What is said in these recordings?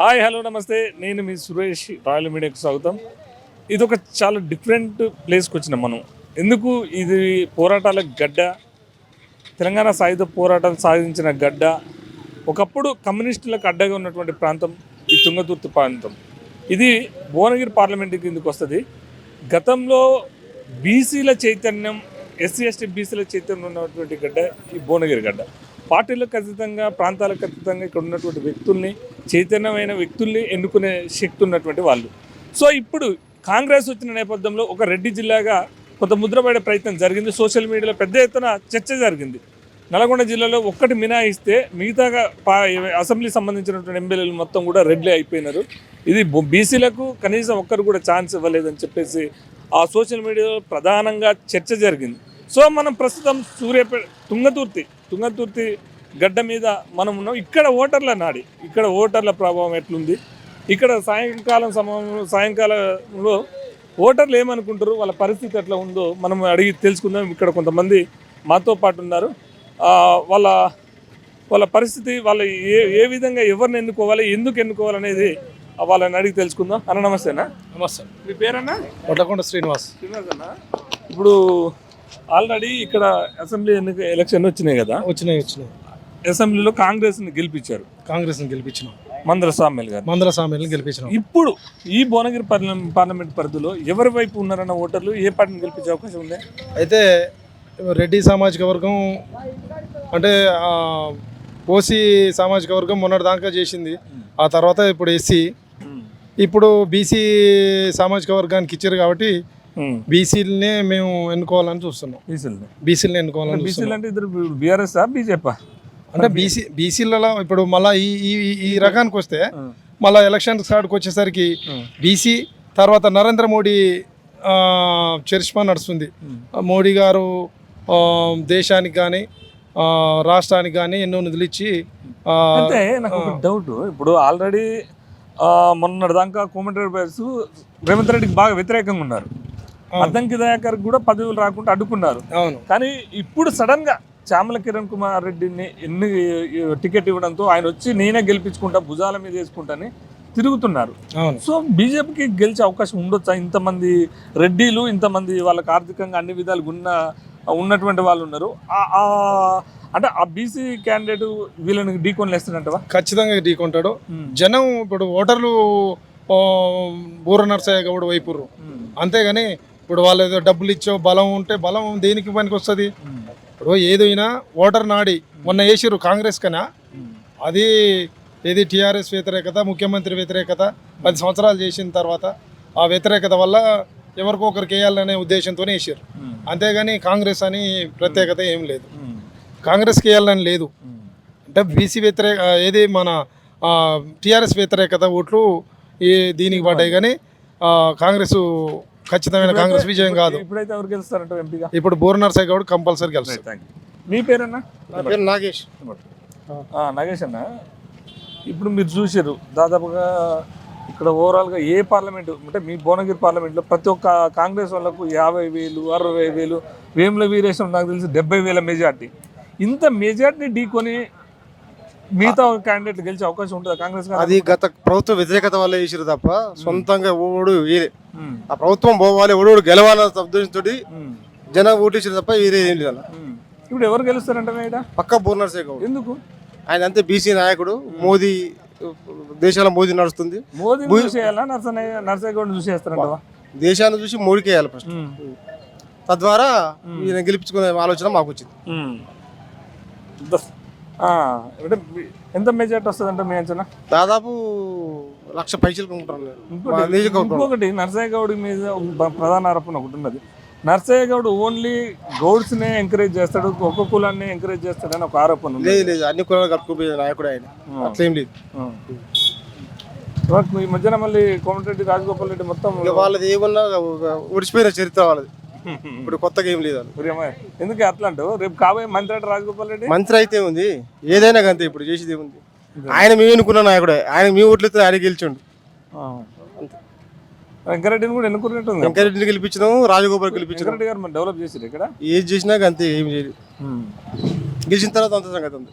Hi hello నమస్తే. నేను మీ Suresh royal మీడియాకు స్వాగతం. ఇది ఒక చాలా డిఫరెంట్ ప్లేస్కి వచ్చినాం మనం. ఎందుకు? ఇది పోరాటాల గడ్డ. తెలంగాణ సాయుధ పోరాటాలు సాధించిన గడ్డ. ఒకప్పుడు కమ్యూనిస్టులకు అడ్డగా ఉన్నటువంటి ప్రాంతం ఈ తుంగతుర్తి ప్రాంతం. ఇది భువనగిరి పార్లమెంట్ కిందకు వస్తుంది? గతంలో బీసీల చైతన్యం ఎస్సీ ఎస్టీ బీసీల చైతన్యం ఉన్నటువంటి గడ్డ ఈ భువనగిరి గడ్డ. పార్టీలకు ఖచ్చితంగా ప్రాంతాలకు ఖచ్చితంగా ఇక్కడ ఉన్నటువంటి వ్యక్తుల్ని చైతన్యమైన వ్యక్తుల్ని ఎన్నుకునే శక్తి ఉన్నటువంటి వాళ్ళు. సో ఇప్పుడు కాంగ్రెస్ వచ్చిన నేపథ్యంలో ఒక రెడ్డి జిల్లాగా కొంత ముద్రపడే ప్రయత్నం జరిగింది. సోషల్ మీడియాలో పెద్ద ఎత్తున చర్చ జరిగింది. నల్గొండ జిల్లాలో ఒక్కటి మినాయిస్తే మిగతాగా పా- అసెంబ్లీ సంబంధించినటువంటి ఎమ్మెల్యేలు మొత్తం కూడా రెడ్లే అయిపోయినారు. ఇది బొ- బీసీలకు కనీసం ఒక్కరు కూడా ఛాన్స్ ఇవ్వలేదని చెప్పేసి ఆ సోషల్ మీడియాలో ప్రధానంగా చర్చ జరిగింది. సో మనం ప్రస్తుతం సూర్యాపేట తుంగతుర్తి తుంగతుర్తి గడ్డ మీద మనం ఉన్నాం. ఇక్కడ ఓటర్ల నాడి. ఇక్కడ ఓటర్ల ప్రభావం ఎట్లుంది? ఇక్కడ సాయంకాలం సమయంలో సాయంకాలంలో ఓటర్లు ఏమనుకుంటారు? వాళ్ళ పరిస్థితి ఎట్లా ఉందో మనం అడిగి తెలుసుకుందాం. ఇక్కడ కొంతమంది మాతో పాటు ఉన్నారు. వాళ్ళ వాళ్ళ పరిస్థితి వాళ్ళ ఏ ఏ విధంగా ఎవరిని ఎన్నుకోవాలి ఎందుకు ఎన్నుకోవాలనేది వాళ్ళని అడిగి తెలుసుకుందాం. అన్న నమస్తేనా? నమస్తే. మీ పేరన్నా? వడ్లకొండ శ్రీనివాస్. శ్రీనివాస్ అన్న ఇప్పుడు ఆల్రెడీ ఇక్కడ అసెంబ్లీ ఎన్నిక ఎలక్షన్ వచ్చినాయి కదా? వచ్చినాయి వచ్చినాయి. అసెంబ్లీలో కాంగ్రెస్ని గెలిపించారు. కాంగ్రెస్ని గెలిపించినాం. మందర సామ్యుల్ గారు. మందల సామ్యాలను గెలిపించినాం. ఇప్పుడు ఈ భువనగిరి పార్లమెంట్ పార్లమెంట్ పరిధిలో ఎవరి వైపు ఉన్నారన్న ఓటర్లు ఏ పార్టీని గెలిపించే అవకాశం ఉంది? అయితే రెడ్డి సామాజిక వర్గం అంటే ఓసీ సామాజిక వర్గం మొన్నటి దాకా చేసింది. ఆ తర్వాత ఇప్పుడు ఎస్సీ. ఇప్పుడు బీసీ సామాజిక వర్గానికి ఇచ్చారు కాబట్టి బీసీలనే మేము ఎన్నుకోవాలని చూస్తున్నాం. బీసీలు బీసీలని ఎన్నుకోవాలని బీసీలు అంటే ఇద్దరు బీఆర్ఎస్ బీజేపీ? అంటే బీసీ బీసీలలో ఇప్పుడు మళ్ళీ ఈ ఈ ఈ రకానికి వస్తే మళ్ళీ ఎలక్షన్ స్టార్ట్కి వచ్చేసరికి బీసీ తర్వాత నరేంద్ర మోడీ చరిష్మా నడుస్తుంది. మోడీ గారు దేశానికి కానీ రాష్ట్రానికి కానీ ఎన్నో నిధులు ఇచ్చి అంటే నాకు డౌట్. ఇప్పుడు ఆల్రెడీ మొన్నటి దాకా బయర్స్ రేవంత్ రెడ్డికి బాగా వ్యతిరేకంగా ఉన్నారు. అద్దంకి దయాకర్ కూడా పదవులు రాకుండా అడ్డుకున్నారు. అవును. కానీ ఇప్పుడు సడన్గా చామల కిరణ్ కుమార్ రెడ్డిని ఎన్ని టికెట్ ఇవ్వడంతో ఆయన వచ్చి నేనే గెలిపించుకుంటా భుజాల మీద వేసుకుంటాని తిరుగుతున్నారు. అవును. సో బీజేపీకి గెలిచే అవకాశం ఉండొచ్చా? ఇంతమంది రెడ్డిలు ఇంతమంది వాళ్ళకి ఆర్థికంగా అన్ని విధాలుగా ఉన్న ఉన్నటువంటి వాళ్ళు ఉన్నారు. అంటే ఆ బీసీ క్యాండిడేట్ వీళ్ళని ఢీకొని లేస్తున్నట్టవా ఖచ్చితంగా ఢీకొంటాడు జనం ఇప్పుడు ఓటర్లు బూర నరసయ్య గౌడ్ వైపుర్రు అంతేగాని ఇప్పుడు వాళ్ళు ఏదో డబ్బులు ఇచ్చో బలం ఉంటే బలం దేనికి పనికి వస్తుంది? ఇప్పుడు ఏదైనా ఓటర్ నాడి మొన్న వేసిర్రు కాంగ్రెస్ కన్నా. అది ఏది టీఆర్ఎస్ వ్యతిరేకత ముఖ్యమంత్రి వ్యతిరేకత పది సంవత్సరాలు చేసిన తర్వాత ఆ వ్యతిరేకత వల్ల ఎవరికో ఒకరికి వేయాలనే ఉద్దేశంతోనే వేసారు అంతేగాని కాంగ్రెస్ అని ప్రత్యేకత ఏం లేదు. కాంగ్రెస్కి వేయాలని లేదు. అంటే బీసీ వ్యతిరేక ఏది మన టీఆర్ఎస్ వ్యతిరేకత ఓట్లు ఈ దీనికి పడ్డాయి కానీ కాంగ్రెస్ ఖచ్చితమైన కాంగ్రెస్ విజయం కాదు. ఇప్పుడైతే ఎవరు గెలుస్తారంట ఎంపీగా? ఇప్పుడు బోర్ నర్సయ్య గౌడ్ కంపల్సరీ గెలుస్తారు. మీ పేరన్నా? నా పేరు నాగేష్. ఆ, నాగేష్ అన్న. ఇప్పుడు మీరు చూసారు దాదాపుగా ఇక్కడ ఓవరాల్గా ఏ పార్లమెంటు అంటే మీ భువనగిరి పార్లమెంట్లో ప్రతి ఒక్క కాంగ్రెస్ వాళ్ళకు యాభై వేలు అరవై వేలు వేముల వీరేశం నాకు తెలిసి డెబ్బై వేల మెజార్టీ. ఇంత మెజార్టీ ఢీకొని మిగతా క్యాండిడేట్ గెలిచే అవకాశం ఉంటుందా? కాంగ్రెస్ గారు అది గత ప్రభుత్వ వ్యతిరేకత వల్ల వేసారు తప్ప సొంతంగా ఓడు వేరే. ఆ ప్రభుత్వం పోవాలి ఓడు గెలవాలన్న ఉద్దేశంతో జనం ఓటేసారు తప్ప వేరే ఏం లేదు అన్న. ఇప్పుడు ఎవరు గెలుస్తారంటే ఇక్కడ పక్క బోర్నర్సే గౌడ్ ఎందుకు? ఆయన అంతే బీసీ నాయకుడు. మోదీ దేశాల మోదీ నడుస్తుంది. మోదీని చూసేయాలా నర్సయ్య నర్సయ్య గౌడ్ చూసేస్తారంటవా దేశాన్ని చూసి మోడీకి వేయాలి ఫస్ట్ తద్వారా ఈయన గెలిపించుకునే ఆలోచన మాకు వచ్చింది. అంటే ఎంత మెజార్టీ వస్తుందంటే మీ అంచనా? దాదాపు లక్ష పైసలు. ఇంకొకటి నర్సయ్య గౌడ్ మీద ప్రధాన ఆరోపణ ఒకటి ఉన్నది. నర్సయ్య గౌడ్ ఓన్లీ గౌడ్స్ నే ఎంకరేజ్ చేస్తాడు ఒక్క కులాన్ని ఎంకరేజ్ చేస్తాడని ఒక ఆరోపణ ఉంది లేదు లేదు అన్ని కులాలు కలుపుకుపోయే నాయకుడు ఆయన. అట్లేం లేదు. ఈ మధ్యన మళ్ళీ కోమటిరెడ్డి రాజగోపాల్ రెడ్డి మొత్తం వాళ్ళది ఏమన్నా ఒడిచిపోయిన చరిత్ర వాళ్ళది. ఇప్పుడు కొత్తగా ఏం లేదు ఎందుకు అట్లా అంటావు? రేపు కాబోయే మంత్రి అంటే రాజగోపాల్ రెడ్డి? మంత్రి అయితే ఉంది. ఏదైనా అంతే ఇప్పుడు చేసేది ఏముంది? ఆయన మేము ఎన్నుకున్న నాయకుడే. ఆయన మీ ఓట్లు ఆయన గెలిచిండు. వెంకరెడ్డిని కూడా ఎన్నుకున్నట్టుంది. వెంకరెడ్డిని గెలిపించడం రాజగోపాల్ గెలిపించడం వెంకరెడ్డి గారు డెవలప్ చేసిరు ఇక్కడ? ఏది చేసినా అంతే ఏం చేయదు గెలిచిన తర్వాత అంత సంగతి ఉంది.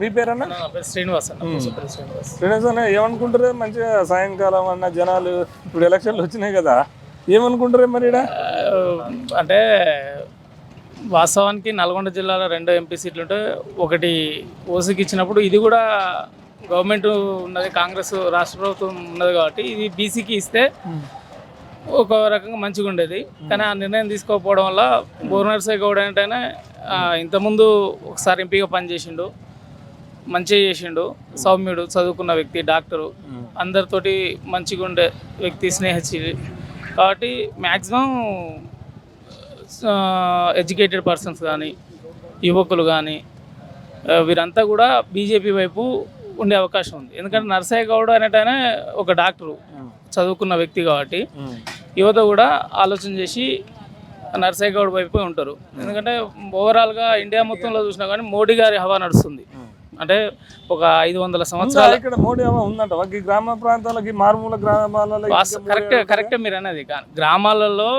మీ పేరన్నా? శ్రీనివాస్ శ్రీనివాస్ శ్రీనివాస్. అన్న ఏమనుకుంటారు? మంచిగా సాయంకాలం అన్న జనాలు ఇప్పుడు ఎలక్షన్లు వచ్చినాయి కదా. ఏమనుకుంటారు మరి ఈడ? ఆ, అంటే వాస్తవానికి నల్గొండ జిల్లాలో రెండు ఎంపీ సీట్లు ఉంటే ఒకటి ఓసీకి ఇచ్చినప్పుడు ఇది కూడా గవర్నమెంట్ ఉన్నది కాంగ్రెస్ రాష్ట్ర ప్రభుత్వం ఉన్నది కాబట్టి ఇది బీసీకి ఇస్తే ఒక రకంగా మంచిగా ఉండేది. కానీ ఆ నిర్ణయం తీసుకోకపోవడం వల్ల బోర్నర్సే గౌడ్ అంటేనే ఇంతకుముందు ఒకసారి ఎంపీగా పనిచేసిండు మంచిగా చేసిండు సౌమ్యుడు చదువుకున్న వ్యక్తి డాక్టరు. అందరితోటి మంచిగా ఉండే వ్యక్తి స్నేహశీలి కాబట్టి మ్యాక్సిమం ఎడ్యుకేటెడ్ పర్సన్స్ కానీ యువకులు కానీ వీరంతా కూడా బీజేపీ వైపు ఉండే అవకాశం ఉంది. ఎందుకంటే నర్సయ్య గౌడ్ అనేటనే ఒక డాక్టరు చదువుకున్న వ్యక్తి కాబట్టి యువత కూడా ఆలోచన చేసి నర్సయ్య గౌడ్ వైపు ఉంటారు. ఎందుకంటే ఓవరాల్గా ఇండియా మొత్తంలో చూసినా కానీ మోడీ గారి హవా నడుస్తుంది. అంటే ఒక ఐదు వందల సంవత్సరాల ఇక్కడ మోడీ ఏమో ఉందంట ఈ గ్రామ ప్రాంతాలకి మారుమూల గ్రామాలలో కరెక్ట్ కరెక్టే మీరు అనేది గ్రామాలలో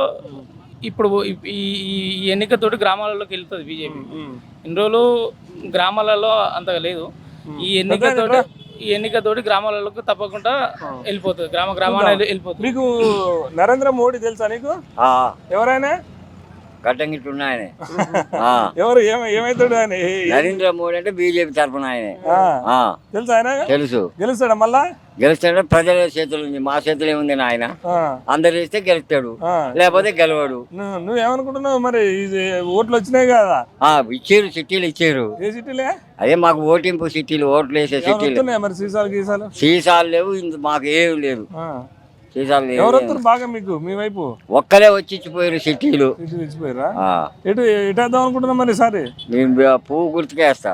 ఇప్పుడు ఈ ఎన్నికతోటి గ్రామాలలోకి వెళ్తుంది బీజేపీ. ఇన్ని రోజులు గ్రామాలలో అంతగా లేదు. ఈ ఎన్నికతోటి ఈ ఎన్నికతోటి గ్రామాలలోకి తప్పకుండా వెళ్ళిపోతుంది. గ్రామ గ్రామాల వెళ్ళిపోతుంది. మీకు నరేంద్ర మోడీ తెలుసా నీకు? ఎవరైనా? కట్టంగిట్టున్న ఆయనే. ఆ. ఎవరు? ఏమ ఏమైతాడు ఆయన? నరేంద్ర మోడీ అంటే బీజేపీ తరఫున ఆయనే. ఆ, ఆ, తెలుసా ఆయన? తెలుసు. గెలుస్తాడా మళ్ళా? గెలుస్తాడంటే ప్రజల చేతులు ఉంది మా చేతులు ఏముంది నాయన. అందరు వేస్తే గెలుస్తాడు. లేకపోతే గెలవాడు. నువ్వు నువ్వేమనుకుంటున్నావు మరి? ఇది ఓట్లు వచ్చినాయి కదా. ఇచ్చారు సిటీలు ఇచ్చారు. ఏ సిటీలే అదే మాకు ఓటింపు సిటీలు ఓట్లు వేసే సిటీలు మరి సీసాలు గీసాలు? సీసాలు లేవు మాకు ఏం లేదు. సీసాలు లేవు. బాగా మీకు మీ వైపు? ఒక్కలే వచ్చి ఇచ్చిపోయారు సిటీలు సిటీ తెచ్చిపోయారా ఆ, ఎటు ఎటేద్దాం అనుకుంటున్నాం మరి సారి నేను పువ్వు గుర్తుకేస్తా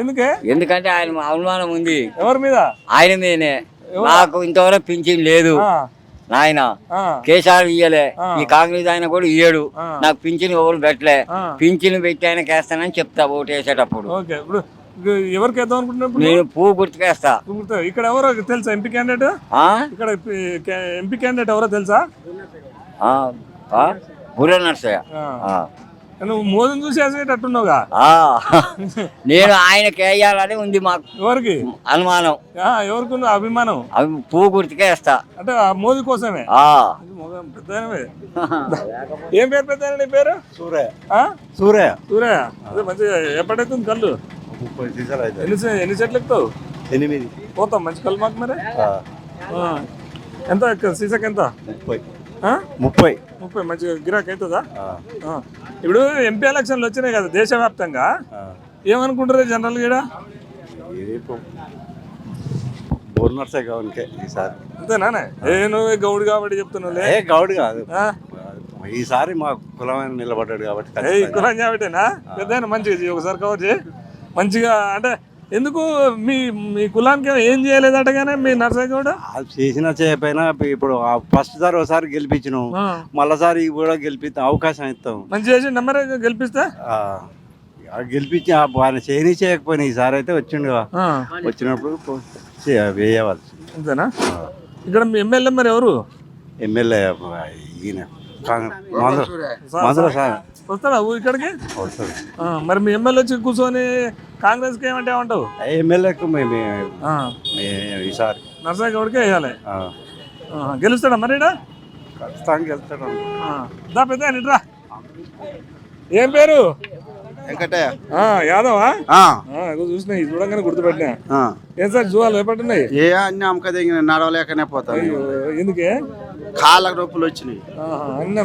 ఎందుకే? ఎందుకంటే ఆయన అవమానం ఉంది. ఎవరి మీద? ఆయన మీదనే. నాకు ఇంతవరకు పింఛన్ లేదు. నాయన కేసీఆర్ ఇయ్యలే. ఈ కాంగ్రెస్ ఆయన కూడా ఇయ్యడు. నాకు పింఛన్ ఎవరు పెట్టలే. పింఛన్ పెట్టి ఆయన వేస్తానని చెప్తా ఓటు వేసేటప్పుడు ఎవరికి వేద్దాం అనుకుంటున్నప్పుడు? నేను పువ్వు గుర్తుకేస్తా. ఇక్కడ ఎవరో తెలుసా ఎంపీ క్యాండిడేట్? ఇక్కడ ఎంపీ క్యాండిడేట్ ఎవరో తెలుసా? బుర్ర నర్సయ్య. నువ్వు మోదీని చూసి వేసేటట్టున్నావుగా? ఆ. నేను ఆయనకి వేయాలని ఉంది మాకు. ఎవరికి? అనుమానం. ఆ, ఎవరికి అభిమానం? అవి పువ్వు గుర్తుకేస్తా అంటే ఆ మోదీ కోసమే. ఏం పేరు పెద్ద నీ పేరు? సూర్య. ఆ? సూర్య. సూర్య. అదే మంచిగా ఎప్పటికైతుంది కళ్ళు? ముప్పై సీసాలు అయితే ఎన్ని ఎన్ని చెట్లు ఎక్కుతావు? ఎనిమిది. పోతాం మంచి కళ్ళు మాకు మరి. ఎంత సీసాకి ఎంత? ముప్పై? ముప్పై. ముప్పై మంచిగా గిరాక్ అవుతుందా. ఇప్పుడు ఎంపీ ఎలక్షన్లు వచ్చినాయి కదా దేశవ్యాప్తంగా. ఏమనుకుంటారు జనరల్ కూడా బోర్నర్సే ఈసారి. అంతేనా గౌడు కాబట్టి చెప్తున్నావులే ఏ గౌడ్ కాదు? ఈసారి మా కులమైన నిలబడ్డాడు కాబట్టి. కులం కాబట్టేనా పెద్ద మంచిగా ఒకసారి కవర్ చేయి. మంచిగా అంటే ఎందుకు? మీ మీ కులానికి ఏం చేయలేదటగానే మీ నర్సయ్య అది చేసినా చేయకపోయినా ఇప్పుడు ఫస్ట్ సారి ఒకసారి గెలిపించినాం. మళ్ళీసారి కూడా గెలిపిస్తే అవకాశం ఇస్తాం. మంచి చేసి నెంబర్ గెలిపిస్తే? గెలిపించి ఆ ఆయన చేయని చేయకపోయినా ఈసారి అయితే వచ్చిండు వచ్చినప్పుడు వేయవలసి అంతేనా? ఇక్కడ మీ ఎమ్మెల్యే మరి ఎవరు? ఎమ్మెల్యే ఈయన. మందుల సార్. వస్తాడా ఊరు ఇక్కడికి? వస్తుంది ఆ, మరి మీ ఎమ్మెల్యే వచ్చి కూర్చొని కాంగ్రెస్కి ఏమంటే ఏమంటావు? ఎమ్మెల్యేకు మేము ఆ, ఈసారి. నర్సయ్య గౌడ్కే వేయాలి. గెలుస్తాడా మరి ఈడ? ఖచ్చితంగా వెళ్తాడు ఆ, దా పెద్ద ఇట్రా. ఏం పేరు? వెంకటయ్య. ఆ, యాదవా ఆ, ఇగో చూసినా ఇది చూడంగానే గుర్తుపెట్టినా. ఏం సార్ జువాలు ఎప్పటిన్నాయి ఏ అన్ని అమ్మక దిగిన నడవలేకనే పోతాను అయ్యో, ఎందుకే? కాళ్ళకు నొప్పులు వచ్చినాయి. అన్ని.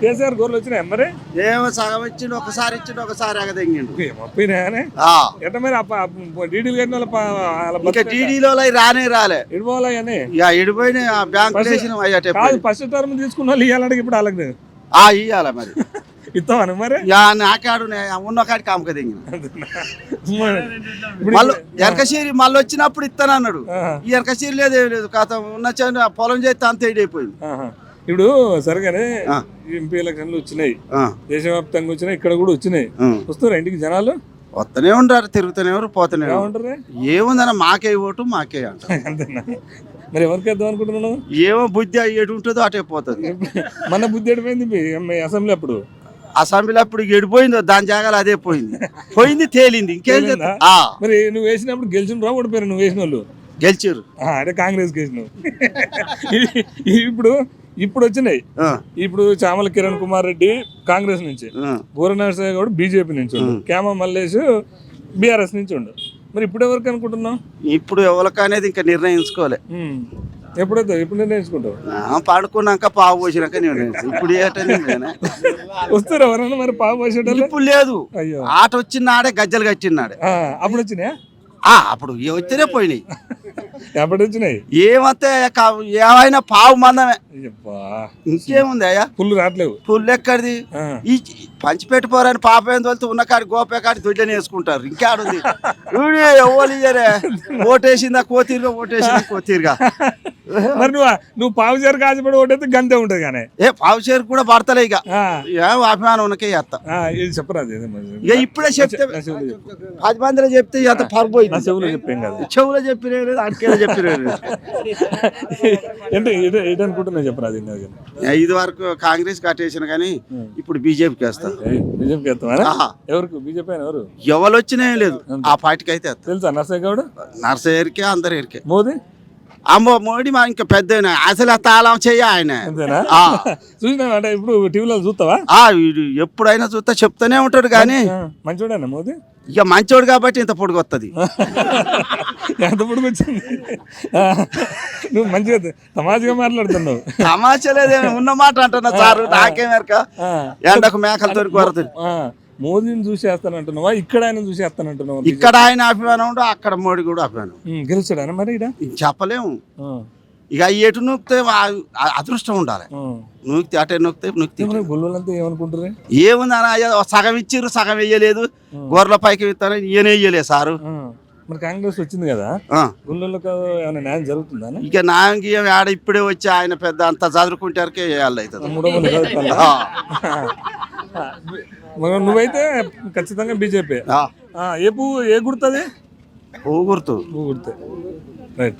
కేసీఆర్ గోర్లు వచ్చినాయి మరి? ఏమో సగం ఇచ్చిండు ఒకసారి ఇచ్చిండు ఒకసారి ఎగదెంగిండు మొప్పినాయని ఆ. ఎట్ట మరి డీడీలు కట్టిన ఇంకా రానే రాలే. ఇడిపోవాలని ఇక ఇడిపోయిన బ్యాంకు ఫస్ట్- టర్మ్ తీసుకున్న వాళ్ళు ఇవ్వాలంటే ఇప్పుడు ఆ ఇయ్యాల మరి. ఇస్తావాను మరి? యా నాకాడు ఉన్న కాడికి అమ్మక దిగిన ఎరకశీరి మళ్ళీ వచ్చినప్పుడు ఇస్తానన్నాడు ఆహా, ఈ ఎరకశీరి లేదు లేదు. కాత ఉన్న పొలం చేస్తే అంత అయిపోయింది. ఆహా. ఇప్పుడు సరిగానే. ఎంపీ ఎలక్షన్లు వచ్చినాయి. దేశవ్యాప్తంగా వచ్చినాయి ఇక్కడ కూడా వచ్చినాయి. వస్తారా ఇంటికి జనాలు? వస్తూనే ఉంటారు తిరుగుతూనే ఉంటారు పోతూనే ఉంటారు ఏముందన్న మాకే ఓటు మాకే అంతేనా? మరి ఎవరికి వేద్దాం అనుకుంటున్నాను ఏమో బుద్ధి ఎటు ఉంటుందో అటే పోతుంది. మన బుద్ధి ఎడిపోయింది అసెంబ్లీ అప్పుడు? అసెంబ్లీ అప్పుడు ఎడిపోయిందో దాని జాగాలో అదే పోయింది. పోయింది తేలింది. ఇంకేం మరి నువ్వు వేసినప్పుడు గెలిచిన రా ఓడిపోయారు? నువ్వు వేసిన వాళ్ళు? గెలిచారు అంటే కాంగ్రెస్ ఇది- ఇప్పుడు ఇప్పుడు వచ్చినాయి. ఇప్పుడు చామల కిరణ్ కుమార్ రెడ్డి కాంగ్రెస్ నుంచి. బూర నరసయ్య గౌడ్ బీజేపీ నుంచి క్యామ మల్లేష్ బీఆర్ఎస్ నుంచి ఉండు. మరి ఇప్పుడు ఎవరికి అనుకుంటున్నావు? ఇప్పుడు ఎవరికనేది ఇంకా నిర్ణయించుకోలే. ఉమ్. ఎప్పుడైతే? ఎప్పుడు నిర్ణయించుకుంటావు ఆ, పడుకున్నాక పావు పోసినాక నిర్ణయించు ఇప్పుడు నేనే. వస్తారు ఎవరన్నా మరి పాప పోసేటోళ్ళు? ఇప్పుడు లేదు. ఆట వచ్చిన నాడే గజ్జలు కట్టినాడే. అప్పుడు వచ్చినాయా? ఆ, అప్పుడు ఏ వచ్చినే పోయినాయి. ఎప్పుడు వచ్చినాయి? ఏమంతే ఏమైనా పావు మందమే. ఇంకేముంది అయ్యా? పుల్లు రావట్లేవు. పుల్లు ఎక్కడిది. ఈ పంచిపెట్టి పోరని పాప ఏం తోలితే ఉన్న కాడి గోపే కాడి దొడ్డని వేసుకుంటారు. ఇంకాడుంది ఎవరు ఇయ్యరే? ఓటేసిందా కోతీరుగా? ఓటేసిందా కోతీరుగా? మరి నువ్వు నువ్వు పావు చేరు కాసిపడి ఒకటైతే గంతే ఉంటది కానీ. ఏ పావు చేరు కూడా పడతలే ఇక. ఏం అభిమానం ఉన్నకే చేస్తా. ఇది చెప్పరాదు. ఇక ఇప్పుడే చెప్తే పది మందిలో చెప్తే ఎంత నా పరుపోయింది చెవులో చెప్పేం కాదు. చెవులో చెప్పిన అడికేలో చెప్పిన ఏంటి ఏంటి- అనుకుంటున్నా చెప్పరాదు ఇది వరకు కాంగ్రెస్ కట్టేసిన కానీ ఇప్పుడు బీజేపీకి వేస్తా. బీజేపీకి ఆహా. ఎవరికి? బీజేపీ ఎవరు? ఎవరు వచ్చినా లేదు. ఆ పార్టీకి అయితే వేస్తా. తెలుసా నర్సయ్య గౌడ్? నర్సయ్యకే అందరు ఎరికే మోదీ? అమ్మో మోడీ మా ఇంకా పెద్ద అసలు తాళం చెయ్య ఆయన. చూసినావా అంటే ఇప్పుడు టీవీలో చూస్తావా? ఎప్పుడైనా చూస్తా చెప్తానే ఉంటాడు కానీ. మంచోడేనా మోదీ? ఇక మంచోడు కాబట్టి ఇంత పొడుగు వస్తుంది ఎంత పొడుగు వచ్చింది నువ్వు మంచిగా తమాషగా మాట్లాడుతున్నావు. తమాచలేదేమి ఉన్న మాట అంటున్నా సార్. నాకేమేరక ఎండకు కొరతుంది ఆ, మోదీని చూసేస్తానంటున్నావా? ఇక్కడ ఆయన చూసేస్తానంటున్నావా? ఇక్కడ ఆయన అభిమానం ఉండు అక్కడ మోడీ కూడా అభిమానం గెలుస్తాడా మరి ఇక్కడ చెప్పలేము. ఇక ఎటు నొక్కితే అదృష్టం ఉండాలి. నూక్తి అటే నొక్కితే నొక్కి గొల్లలంతా ఏమనుకుంటారు? ఏముంది సగం ఇచ్చిర్రు సగం వేయలేదు. గొర్రెల పైకి ఇస్తాను ఈయన వేయలేదు సారు. మరి కాంగ్రెస్ వచ్చింది కదా. గుళ్ళలకు ఏమైనా న్యాయం జరుగుతుందా ఇక నాయం ఆడ ఇప్పుడే వచ్చి ఆయన పెద్ద అంత చదువుకుంటారకే వేయాలి అవుతుంది మూడో మంది నువ్వైతే ఖచ్చితంగా బీజేపీ. ఏ పువ్వు ఏ గుర్తుంది? పువ్వు గుర్తు. పువ్వు గుర్తే. రైట్.